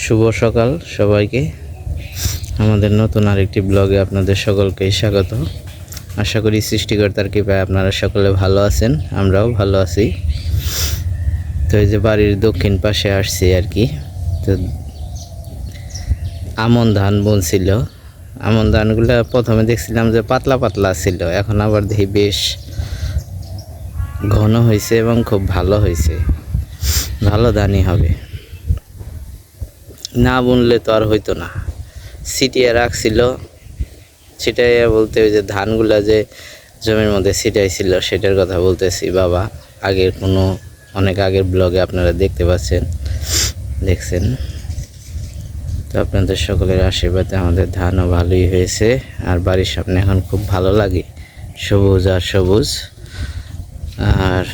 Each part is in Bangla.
শুভ সকাল সবাইকে। আমাদের নতুন আরেকটি ব্লগে আপনাদের সকলকে স্বাগত। আশা করি সৃষ্টিকর্তার কৃপায় আপনারা সকলে ভালো আছেন, আমরাও ভালো আছি। তো এই যে বাড়ির দক্ষিণ পাশে আসছি আর কি। তো আমন ধান বুনছিল। আমন ধানগুলো প্রথমে দেখছিলাম যে পাতলা পাতলা ছিল, এখন আবার দেখি বেশ ঘন হয়েছে এবং খুব ভালো হয়েছে। ভালো ধানই হবে। না বুনলে তো আর হইতো না। ছিটিয়ে রাখছিল, ছিটাইয়া বলতে ওই যে ধানগুলা যে জমির মধ্যে ছিটাইছিল, সেটার কথা বলতেছি। বাবা, আগের কোনো, অনেক আগের ব্লগে আপনারা দেখতে পাচ্ছেন, দেখছেন। তো আপনাদের সকলের আশীর্বাদে আমাদের ধানও ভালোই হয়েছে, আর বাড়ির সামনে এখন খুব ভালো লাগে, সবুজ আর সবুজ। আর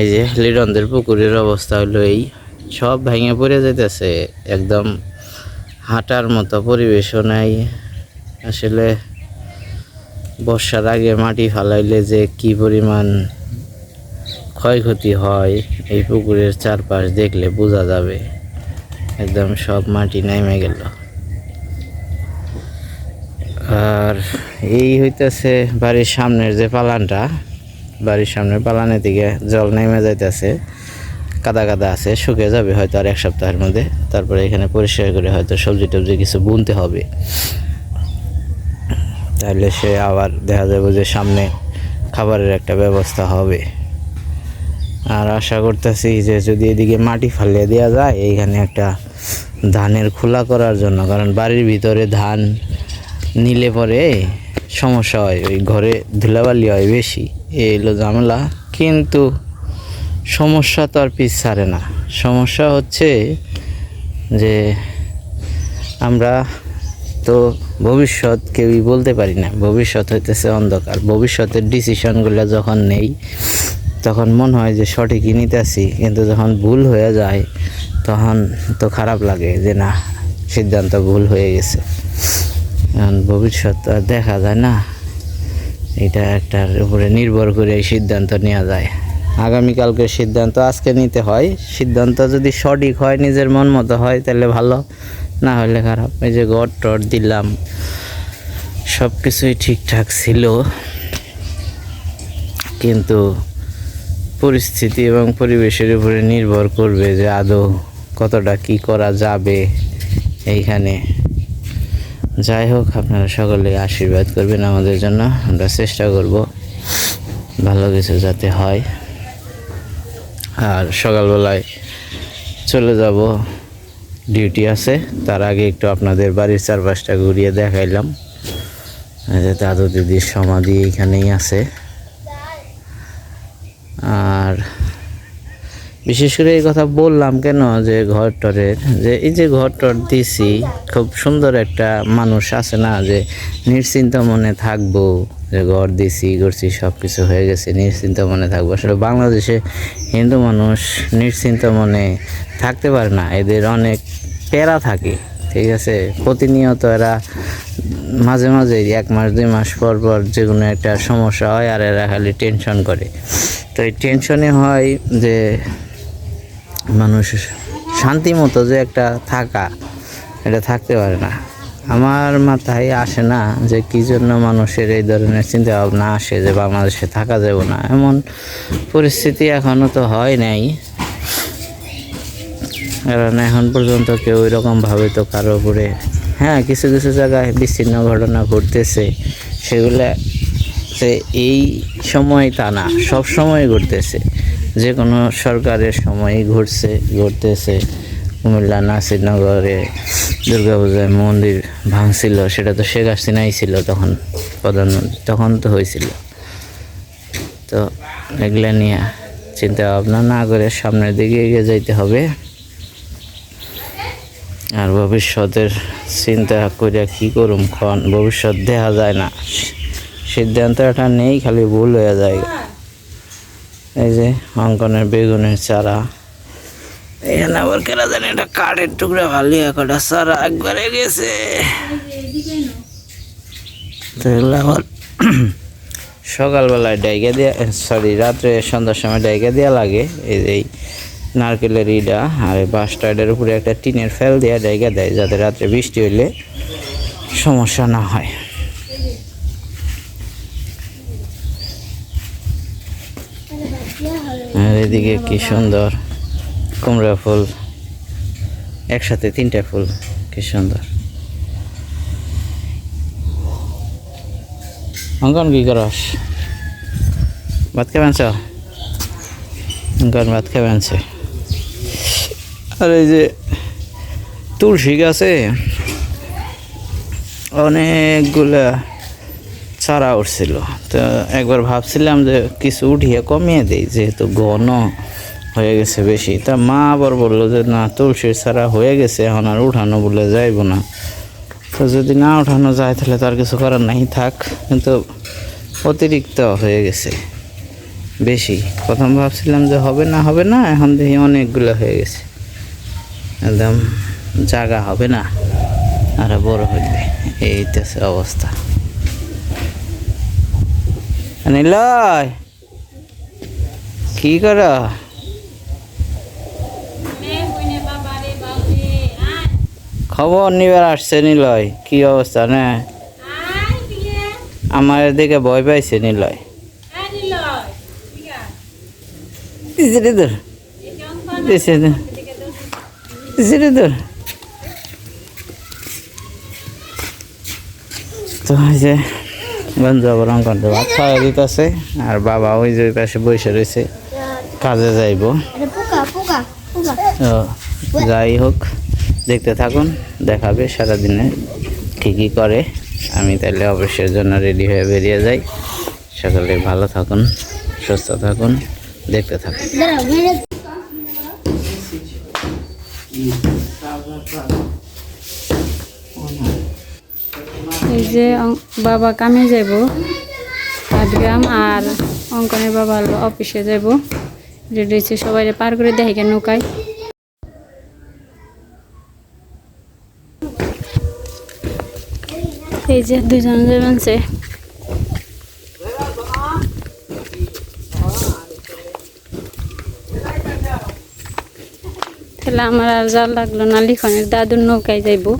এই যে লিরনদের পুকুরের অবস্থা হলো এই। সব ভেঙে পড়ে যেতেছে একদম হাঁটার মতো পরিবেশও নাই। আসলে বর্ষার আগে মাটি ফালাইলে যে কি পরিমাণ ক্ষয়ক্ষতি হয়, এই পুকুরের চারপাশ দেখলে বোঝা যাবে। একদম সব মাটি নেমে গেল। আর এই হইতেছে বাড়ির সামনের যে পালানটা, বাড়ির সামনের পালানের দিকে জল নেমে যাইতেছে। কাদা কাদা আছে, শুকিয়ে যাবে হয়তো আর এক সপ্তাহের মধ্যে। তারপরে এখানে পরিষ্কার করে হয়তো সবজি টবজি কিছু বুনতে হবে। তাহলে সে আবার দেখা যাবে যে সামনে খাবারের একটা ব্যবস্থা হবে। আর আশা করতেছি যে যদি এদিকে মাটি ফালিয়ে দেওয়া যায়, এইখানে একটা ধানের খোলা করার জন্য, কারণ বাড়ির ভিতরে ধান নিলে পরে সমস্যা হয়, ওই ঘরে ধুলাবালি হয় বেশি। এই হলো ঝামেলা। কিন্তু সমস্যা তো আর পিছ ছাড়ে না। সমস্যা হচ্ছে যে আমরা তো ভবিষ্যৎ কেউই বলতে পারি না। ভবিষ্যৎ হইতেছে অন্ধকার। ভবিষ্যতের ডিসিশনগুলো যখন নেই, তখন মনে হয় যে সঠিকই নিতেছি। কিন্তু যখন ভুল হয়ে যায়, তখন তো খারাপ লাগে যে না, সিদ্ধান্ত ভুল হয়ে গেছে। এখন ভবিষ্যৎ আর দেখা যায় না। এটা একটার উপরে নির্ভর করে এই সিদ্ধান্ত নেওয়া যায়। আগামীকালকে সিদ্ধান্ত, আজকে নিতে হয়। সিদ্ধান্ত যদি সঠিক হয়, নিজের মন মতো হয়, তাহলে ভালো। না হলে খারাপ। এই যে গড় টর দিলাম সব কিছুই ঠিকঠাক ছিল। কিন্তু পরিস্থিতি এবং পরিবেশের উপরে নির্ভর করবে যে আদৌ কতটা কি করা যাবে এইখানে। যাই হোক, আপনারা সকলে আশীর্বাদ করবেন আমাদের জন্য। আমরা চেষ্টা করব ভালো কিছু যাতে হয়। আর সকালবেলায় চলে যাব। ডিউটি আছে। তার আগে একটু আপনাদের বাড়ির চারপাশটা ঘুরিয়ে দেখাইলাম। যে দাদু দিদির সমাধি এখানেই আছে। আর বিশেষ করে এই কথা বললাম কেন যে ঘর টরের যে এই যে ঘর টর দিছি, খুব সুন্দর একটা মানুষ আছে না যে নিশ্চিন্ত মনে থাকব। যে ঘর দিছি করছি সব কিছু হয়ে গেছে, নিশ্চিন্ত মনে থাকব। আসলে বাংলাদেশে হিন্দু মানুষ নিশ্চিন্ত মনে থাকতে পারে না, এদের অনেক প্যারা থাকে, ঠিক আছে? প্রতিনিয়ত এরা মাঝে মাঝে এক মাস, দুই মাস পর পর যে কোনো একটা সমস্যা হয় আর এরা খালি টেনশন করে। তো এই টেনশনে হয় যে মানুষ শান্তি মতো যে একটা থাকা, এটা থাকতে পারে না। আমার মাথায় আসে না যে কী জন্য মানুষের এই ধরনের চিন্তা ভাবনা আসে যে বাংলাদেশে থাকা যাবে না। এমন পরিস্থিতি এখনও তো হয় নাই। কারণ এখন পর্যন্ত কেউ এরকমভাবে তো কারও উপরে হ্যাঁ কিছু কিছু জায়গায় বিচ্ছিন্ন ঘটনা ঘটতেছে। সেগুলো যে এই সময় তা না সব সময় ঘটতেছে। যে কোনো সরকারের সময়ই ঘটছে, ঘটতেছে। কুমিল্লা নাসিরনগরে দুর্গাপূজায় মন্দির ভাঙছিল, সেটা তো শেখ হাসিনাই ছিল তখন প্রধানমন্ত্রী তখন তো হয়েছিল। তো এগুলো নিয়ে চিন্তা ভাবনা না করে সামনের দিকে এগিয়ে যাইতে হবে। আর ভবিষ্যতের চিন্তা করে কি করুম খন? ভবিষ্যৎ দেখা যায় না। সিদ্ধান্ত এটা নেই, খালি ভুল হয়ে যায়। এই যে অঙ্কনের বেগুনের চারা। এখানে আবার কেনা জানি একটা কাঠের টুকরা ভালি একটা চারা একবারে গেছে। তো এগুলো আবার সকালবেলায় ডাইকে দেওয়া সরি রাত্রে সন্ধ্যার সময় ডাইকে দেওয়া লাগে। এই যে নারকেলের ইডা আর বাসটাইডের উপরে একটা টিনের ফেল দেওয়া জায়গা দেয় যাতে রাত্রে বৃষ্টি হইলে সমস্যা না হয়। আর এদিকে কি সুন্দর। কুমড়া ফুল, একসাথে তিনটা ফুল, কি সুন্দর। অঙ্কন কি করস? ভাত খাবেন অঙ্কন ভাত খাবেন আর এই যে তুলসী গাছে অনেকগুলা চারা উঠছিল। তো একবার ভাবছিলাম যে কিছু উঠিয়ে কমিয়ে দিই, যেহেতু ঘন। হয়ে গেছে বেশি। তা মা আবার বলল যে, না তুলসীর ছাড়া হয়ে গেছে, এখন আর উঠানো বলে যাইব না। তো যদি না উঠানো যায়, তাহলে তার কিছু করার নাই, থাক। কিন্তু অতিরিক্ত হয়ে গেছে, বেশি। প্রথম ভাবছিলাম যে হবে না হবে না, এখন দেখি অনেকগুলো হয়ে গেছে। একদম জায়গা হবে না, আর বড় হইবে এইতেছে অবস্থা। নিলয়, কি কর? খবর নিবার আসছে নিলয় কি অবস্থা না? আমার দিকে ভয় পাইছে নিলয়। ইসরে তো যে বন্ধু অঙ্কন ভাত খাওয়া দিতেছে আর বাবা ওই যে ওই পাশে বসে রয়েছে কাজে যাইব। যাই হোক। দেখতে থাকুন, দেখাবে, সারাদিনে কী করে। আমি তাহলে অবশ্যই জন্য রেডি হয়ে বেরিয়ে যাই। সকলে ভালো থাকুন, সুস্থ থাকুন, দেখতে থাকুন। এই যে বাবা কামে যাব আটগ্রাম আর অঙ্কনের বাবা অফিসে যাব রেডি হয়েছে সবাই পার করে দেখে নৌকায়। এই যে দুজন যাবেন সে। তাহলে আমার আর জাল লাগল না, লিখনের দাদুর নৌকায় যাইবো।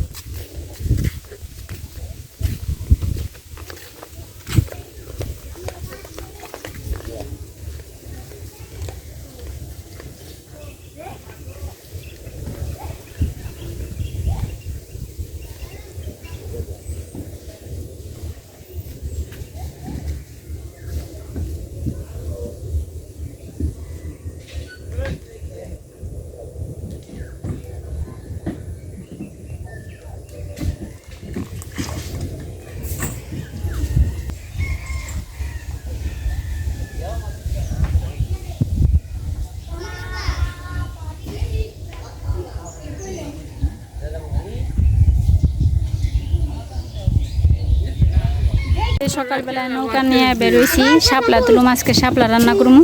এই সকালবেলায় নৌকা নিয়ে বেরোইছি, শাপলা তুলুম, আজকে শাপলা রান্না করব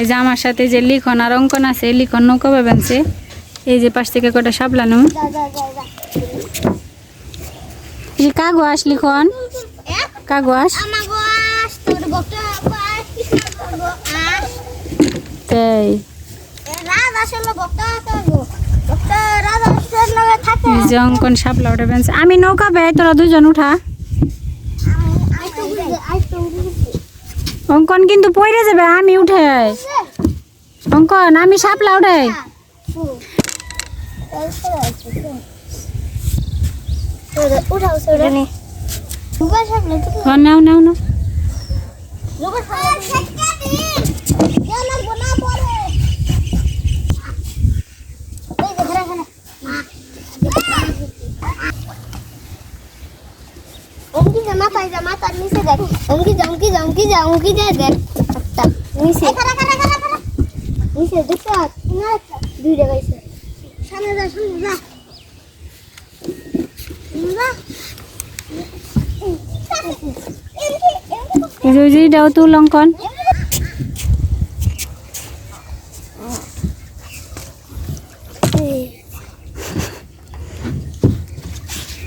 এই যে আমার সাথে যে লিখন আর অঙ্কন আছে লিখন নৌকা বেবেনছে এই যে পাশ থেকে কটা শাপলা নেব এই কাগজ লিখন। কাগজ তাই যে অঙ্কন শাপলা উঠে বেনছে আমি নৌকা বে তোরা দুজন উঠা আই তো বুঝে আই তো বুঝে অঙ্কন কিন্তু পড়ে যাবে আমি উঠে। অঙ্কন আমি শাপলা উঠে উঠাও। হ্যাঁ, নাও নাও নাও দুবার সামনে কেউ লাগবো না পরে এই যে ঘরে ঘরে অঙ্কি যা মাথায় যা মাথার নিচে দেখ অঙ্কি যা অঙ্কি যা যা দেখ একটা। নিচে। নিচে দুটো না একটা। দুইটা গাইছে। সামনে যা সামনে যা। যা এই যে ওই যে এটাও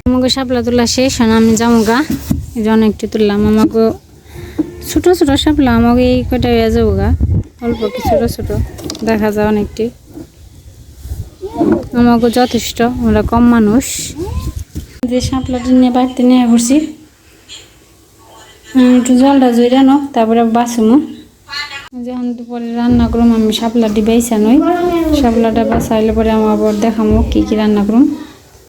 আমাকে শাপলা তোলা শেষ আমি যাব গা এই যে অনেকটি তুললাম আমাকে ছোটো ছোটো শাপলা আমাকে এই কটা হয়ে যাব গা? অল্প কি ছোট ছোট, দেখা যায় অনেকটি। আমাকে যথেষ্ট, আমরা কম মানুষ। যে শাপলাটি নিয়ে বাড়িতে নিয়ে ঘুরছি একটু জলটা জুই জইরানো তারপরে বাসুমো যখন দুপুরে রান্না করুম, আমি শাপলাটি বেসা নই। শাপলাটা বাসাইলে পরে আমার আবার দেখামো কী কী রান্না করুম।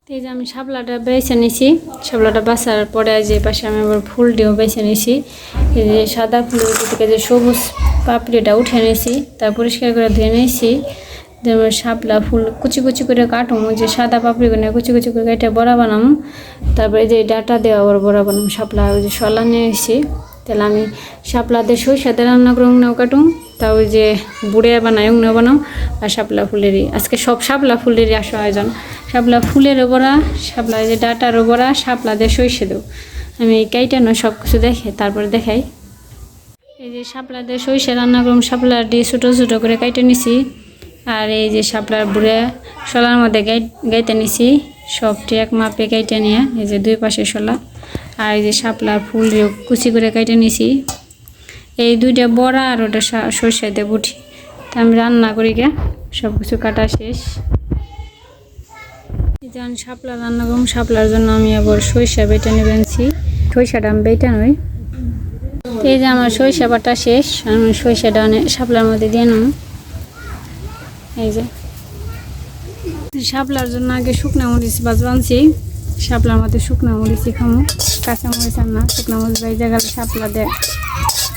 তো এই যে আমি শাপলাটা বেছে নিছি। শাপলাটা বাসার পরে যে পাশে আমি আবার ফুল দিয়েও বেছে নিছি। এই যে সাদা ফুলের থেকে যে সবুজ পাপড়িটা উঠে নিয়েছি তার পরিষ্কার করে ধুয়ে নিয়েছি যেমন শাপলা ফুল কুচি কুচি করে কাটুম যে সাদা পাপড়িগুলো কুচি কুচি করে কেটে বড়া বানাম। তারপরে যে ডাটা দেওয়া আবার বড়া বানাম, শাপলা ওই যে শলা নিয়ে এসেছি। তাহলে আমি শাপলা দিয়ে সরিষা দিয়ে রান্না করুন উংনেও কাটুম। তা ওই যে বুড়ে বানাই উংনেও বানাও। আর শাপলা ফুলেরই। আজকে সব শাপলা ফুলেরই আসা আয়োজন। শাপলা ফুলের বড়া, শাপলা যে ডাটারও বড়া, শাপলা দিয়ে সরিষে দেও আমি কেইটানো সব কিছু দেখে, তারপরে দেখাই। এই যে শাপলা দিয়ে সরিষা রান্না করুন শাপলা দিয়ে ছোটো ছোটো করে কাইটে নিছি। আর এই যে শাপলার বুড়ে, শলার মধ্যে গাই গাইতে নিছি। সবটি এক মাপে গাইতে নিয়ে, এই যে দুই পাশে শোলা, আর এই যে শাপলার ফুল কুচি করে কাইটে নিছি, এই দুইটা বড়া আর ওটা সা- সরষে দিয়ে বুটি। তা আমি রান্না করি গে সব কিছু কাটা শেষ। এই যে আমি শাপলা রান্না করুম শাপলার জন্য আমি আবার সরিষা বেটে নেবেছি সরিষাটা আমি বেটে নই। এই যে আমার সরিষা বাটা শেষ, আমি সরিষাটা শাপলার মধ্যে দিয়ে নেব। এই যে। শাপলার জন্য আগে শুকনা মরিচ বাজ আনছি শাপলার মধ্যে শুকনা মরিচই খামো। কাঁচা মরিচ আর না শুকনা মরিচ বাইজা গেলে শাপলা দেয়।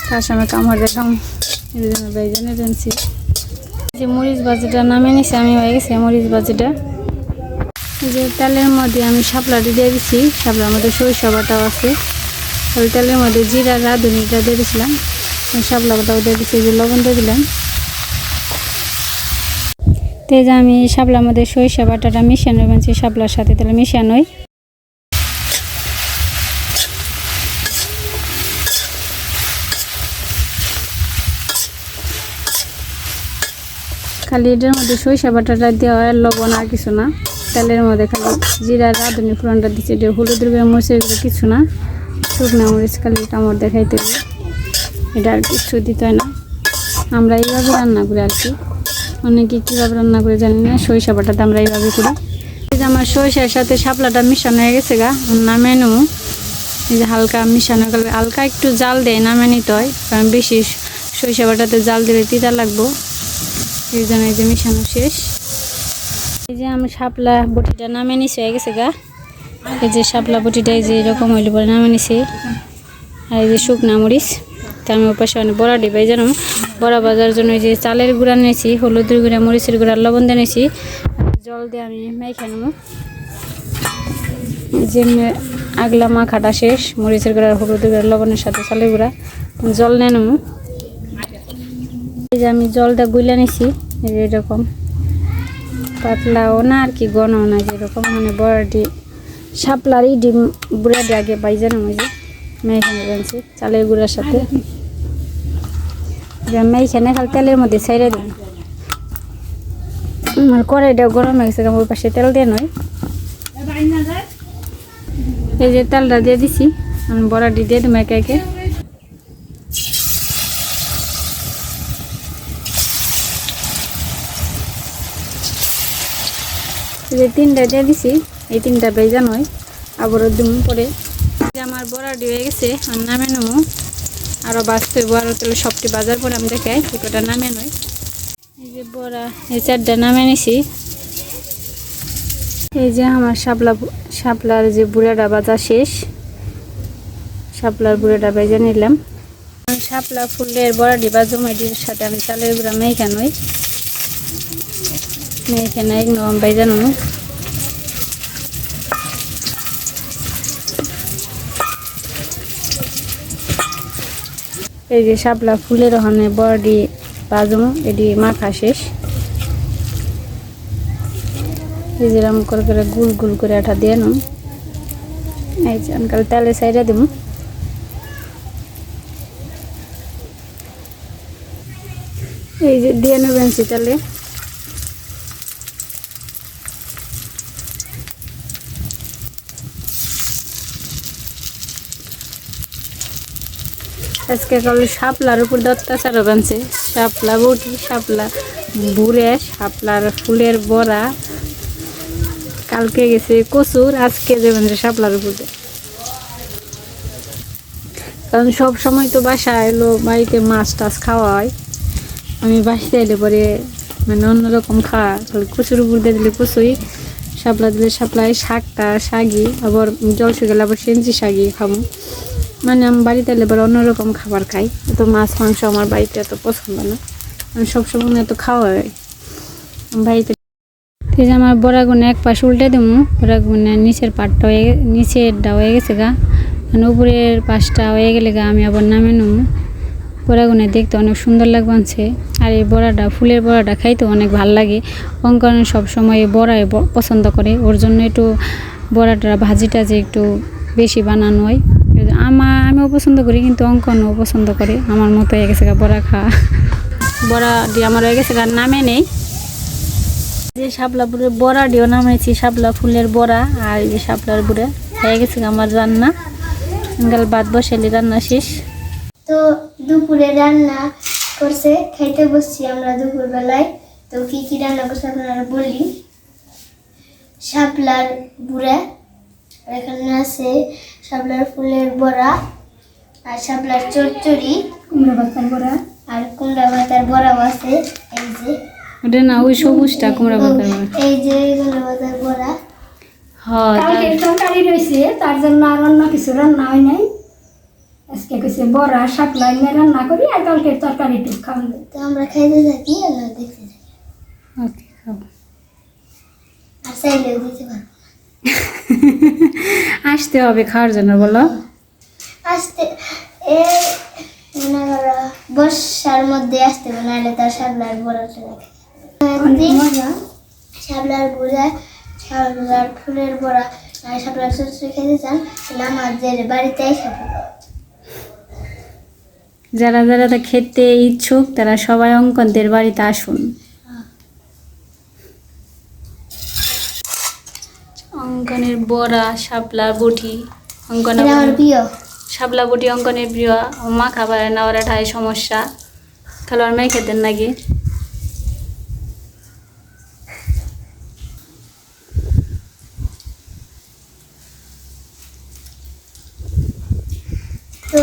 তার সঙ্গে কামড় দেখাম এই জন্য বাইজা নিয়ে আনছি যে মরিচ বাজিটা নামে নিছি, আমি হয়ে গেছি মরিচ বাজিটা। যে তেলের মধ্যে আমি শাপলাটি দিয়ে দিচ্ছি শাপলার মধ্যে সরিষা বাটাও আছে। ওই তেলের মধ্যে জিরা, রাঁধুনিটা দিয়ে দিয়েছিলাম শাপলা বাটাও দিয়ে দিচ্ছি যে লবণ দিলাম। তো এই যে আমি শাপলার মধ্যে সরিষা বাটাটা মিশানো বানছি শাপলার সাথে তাহলে মিশানোই খালি এটার মধ্যে সরিষা বাটাটা দেওয়া, লবণ আর কিছু না। তেলের মধ্যে খালি জিরা, রাঁধুনি ফোড়নটা দিচ্ছে এটা হলুদের গুঁড়ো মরিচের গুঁড়ো কিছু না। শুকনো মরিচ, খালি কামড় দেখাইতে এটা আর কিছু দিতে হয় না। আমরা এইভাবে রান্না করি আর কি। অনেকে কীভাবে রান্না করে জানি না, সরিষা বাটাটা আমরা এইভাবে করি। এই যে আমার সরিষার সাথে শাপলাটা মিশানো হয়ে গেছে গা নামে নেব। এই যে হালকা মিশানো গেলে, হালকা একটু জাল দেয় নামে নিতে হয়, কারণ বেশি সরিষা বাটাতে জাল দিলে তিতা লাগবো। এই জন্য এই যে মিশানো শেষ। এই যে আমি শাপলা বটিটা নামে নিছি, হয়ে গেছে গা। এই যে শাপলা বটিটা এই যে এরকম হইলে পরে নামে নিছি। আর এই যে শুকনা মরিচ, তা আমি ওপাশে অনেক বড়া ডিবাই জানো বড়া বাজার জন্য যে চালের গুঁড়া নিয়েছি, হলুদের গুঁড়া, মরিচের গুঁড়া লবণ দিয়ে নিয়েছি। জল দিয়ে আমি মেখে নেব। যে আগলা মাখাটা শেষ, মরিচের গুঁড়া, হলুদের গুঁড়া, লবণের সাথে চালের গুঁড়া, জল নিয়ে নেব। এই যে আমি জলটা গুলে নিছি এরকম। পাতলাও না, আর কি ঘনও না যেরকম মানে বড়াটি শাপলারই ডিম, বুড়া বুড়াটি আগে বাইজানো যে। মেয়েখানে চালের গুঁড়ার সাথে। মেয়েখানে খালি তেলের মধ্যে ছেড়ে দিন আমার কড়াইটা গরম হয়ে গেছে পাশে তেল দিয়ে নয়। এই যে তেলটা দিয়ে দিছি, আমি বড়াটি দিয়ে দেবো একে একে। যে তিনটা দিয়ে দিছি, এই তিনটা বেজা নয়, আবারও দিম পরে আমার বড়া হয়ে গেছে, আমি নামে নেব। আরও বাঁচতে আরও তাহলে সবটি বাজার পরে আমি দেখাই দুটোটা নামে নয় এই যে বড়া, এই চারটা নামে নিছি। এই যে আমার শাপলা শাপলার যে বুড়াটা বাজা শেষ, শাপলার বুড়াটা বেজে নিলাম। শাপলা ফুলের বড়াটি বা জমাটির সাথে আমি চালের গুঁড়া মেখা নই। মেখে নাই। এই যে শাপলা ফুলের ওখানে বড়ি বাজম, এটি মাথা শেষ। এই যে করে করে গুল গুল করে আঠা দিয়ে নাম এই যে আনকাল তেলে সাইডে দিব এই যে দিয়ে নেবেন তাহলে আজকে কাল শাপলার উপর অত্যাচার বানছে শাপলা বটি শাপলা বুড়ে, শাপলার ফুলের বড়া। কালকে গেছে কচুর, আজকে যাবেন যে শাপলার উপর। কারণ সব সময় তো বাসায় এলো বাড়িতে মাছ টাছ খাওয়া হয়। আমি বাসাতে এলে পরে মানে অন্যরকম খাওয়া। তাহলে কচুর উপর দিয়ে দিলে কচুই, শাপলা দিলে শাপলাই শাকটা শাগি আবার জল শুকালে আবার সেঞ্চি শাগি খাব। মানে আমি বাড়িতে এলে পরে অন্যরকম খাবার খাই। তো মাছ, মাংস আমার বাড়িতে এত পছন্দ না। আমি সবসময় এত খাওয়া হয়। বাড়িতে এই যে আমার বড়া গুনে এক পাশ উল্টে দেবো বড়া গুনে নিচের পাটটা হয়ে নিচেরটা হয়ে গেছে গা। মানে উপরের পাশটা হয়ে গেলে গা আমি আবার নামে নেব। বড়া গুনে দেখতে অনেক সুন্দর লাগবানছে আর এই বড়াটা, ফুলের বড়াটা খাইতে অনেক ভালো লাগে। অঙ্কন সবসময় বড়াই পছন্দ করে। ওর জন্য একটু বড়াটা ভাজিটা যে একটু বেশি বানানো হয়। আমা, আমিও পছন্দ করি, কিন্তু অঙ্কনও পছন্দ করে। আমার মতো হয়ে গেছে বড়া খাওয়া বড়া দিয়ে আমার হয়ে গেছে নামে নেই। যে শাপলা ফুলের বড়া দিও নামাইছি, শাপলা ফুলের বড়া আর এই যে শাপলার বুড়ে, হয়ে গেছে আমার রান্না। গাল ভাত বসাইলে রান্না শেষ। তো দুপুরে রান্না করছে, খাইতে বসছি আমরা দুপুর বেলায় তো কি কি রান্না করছে আপনারা বলি। শাপলার বুড়া এখানে আছে শাপলার ফুলের বড়া আর শাপলার চচ্চড়ি। কুমড়ো পাতার বড়া। আর কুমড়া ভাতার বড়াও আছে এই যে। ওটা না ওই সবুজটা কুমড়ো পাতার বড়া। এই যে কুমড়া ভাতার বড়া। হয় তরকারি রয়েছে তার জন্য আর অন্য কিছু রান্না হয় নাই। আজকে কইছে বড়া শাপলা এনে রান্না করি আর কালকের তরকারি টুক খাওয়ান তো আমরা খাইতে থাকি আর দেখতে থাকি। ওকে খাব। আর চাইলেও দিতে পারব। আসতে হবে খাওয়ার জন্য বলো। আসতে মনে করো বর্ষার মধ্যে আসতে হবে নাহলে তার শাপলার বড়াটা লাগে অনেক মজা। শাপলার ফুলের বড়া আর চচ্চড়ি খেতে চান তাহলে আমাদের বাড়িতে এসে যারা যারা খেতে ইচ্ছুক তারা সবাই অঙ্কনদের বাড়িতে আসুন। অঙ্কনের বড়া শাপলা বটি অঙ্কন শাপলা বটি অঙ্কনের প্রিয়। মা খাবার না ওরা ঠাই সমস্যা। তাহলে আর মেয়ে খেতেন নাকি? তো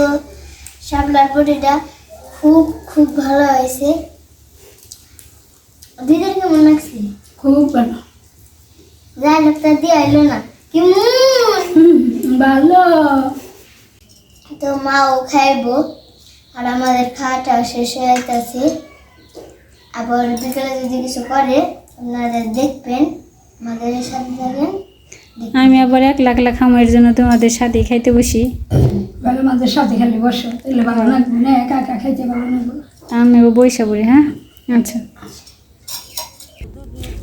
শাপলার বড়িটা খুব খুব ভালো হয়েছে। দিদির কেমন লাগছে? খুব ভালো। যাই লোকটা দিয়ে আইলো না। কেমন! ভালো। তো মাও খাইবো। আর আমাদের খাওয়াটাও শেষ হয়ে যাইতেছে। আবার বিকেলে যদি কিছু করে আপনারা দেখবেন আমাদের সাথে থাকেন। আমি আবার এক লাখ লাখ আমার জন্য তোমাদের সাথে খাইতে বসি। ভালো মাঝে সাথে খালি বসো তাহলে ভালো লাগবে না একা একা খাইতে ভালো লাগবে। আমিও বৈশা পড়ি হ্যাঁ? আচ্ছা।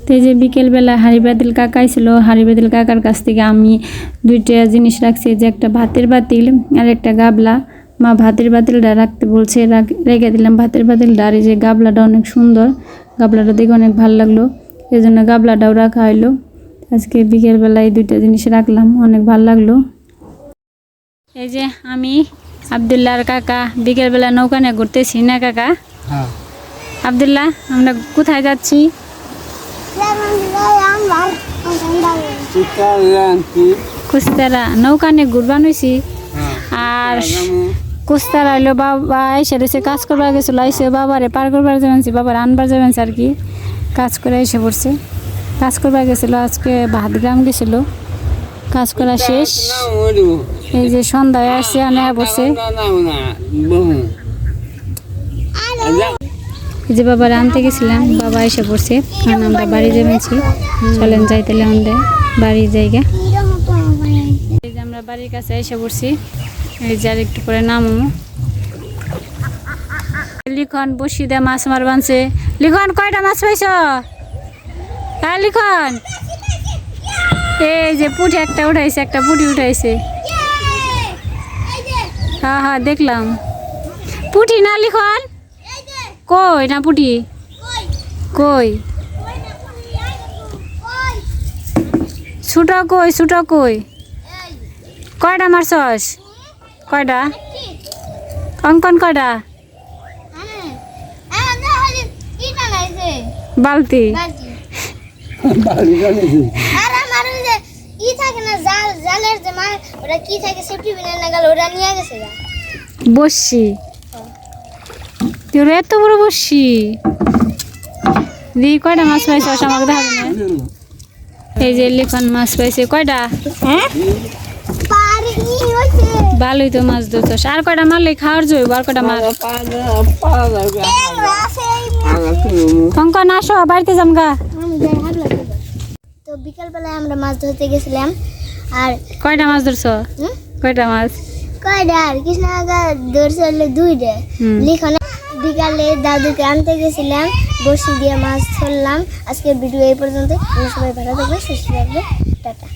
তো এই যে বিকেলবেলা হারিবাতিল কাকা ছিল হারিবাতিল কাকার কাছ থেকে আমি দুইটা জিনিস রাখছি যে একটা ভাতের বাতিল আর একটা গাবলা। মা ভাতের বাতিলটা রাখতে বলছে রাখ- রেখে দিলাম ভাতের বাতিলটা। আর এই যে গাবলাটা অনেক সুন্দর গাবলাটা দেখে অনেক ভালো লাগল। এই জন্য গাবলাটাও রাখা হইল। আজকে বিকেলবেলা এই দুইটা জিনিস রাখলাম অনেক ভালো লাগল। এই যে আমি আবদুল্লাহর কাকা বিকেলবেলা নৌকা নিয়ে ঘুরতেছি না কাকা? আবদুল্লাহ আমরা কোথায় যাচ্ছি? কুস্তারা নৌকা নিয়ে ঘুরবান হয়েছি আর কুস্তারা হইল বাবা এসে রয়েছে কাজ করবার গেছিল এসে বাবারে পার করবার যাবেন বাবার আনবার যাবেন আর কি। কাজ করে এসে পড়ছে। কাজ করবার গেছিল আজকে ভাতগ্রাম গেছিল। কাজ করা শেষ। এই যে সন্ধ্যায় আসছে আনে বসে। যে বাবার আনতে গেছিলাম, বাবা এসে পড়ছে। কারণ আমরা বাড়ি যাবেছি চলেন যাইতে আমাদের বাড়ির জায়গা। এই যে আমরা বাড়ির কাছে এসে পড়ছি। এই যে আর একটু পরে নামো। লিখন বসি দে মাছ মার বানছে। লিখন, কয়টা মাছ পাইছ? হ্যাঁ লিখন। এই যে পুঁটি একটা উঠাইছে, একটা পুঁটি উঠাইছে। হ্যাঁ হ্যাঁ দেখলাম। পুঁটি না, লিখন? কই না পুটি কই? ছুটো কই ছুটো কই? কয়টা মারছস? কয়টা অঙ্কন কয়টা বালতি। বালতি তোর এত বড় বসছি দি কয়টা মাছ পাইছে আমাকে দেখাবে না এই যে লিখন মাছ পাইছে কয়টা? হ্যাঁ? ভালোই তো মাছ ধরছস। আর কয়টা মারলে খাওয়ার জন্য আর কয়টা মার? অঙ্কন আসো বাড়িতে যাম গা। আমি যাই হাবলা তো বিকালবেলায় আমরা মাছ ধরতে গেছিলাম আর কয়টা মাছ ধরছ? কয়টা মাছ? কয়টা? আর কৃষ্ণাগা ধরছে হলো দুইটা। লিখনে বিকালে দাদুকে আনতে গেছিলাম, বসি দিয়ে মাছ ধরলাম। আজকে ভিডিও এই পর্যন্ত সবাই ভালো থাকবে সুস্থ থাকবে টাটা।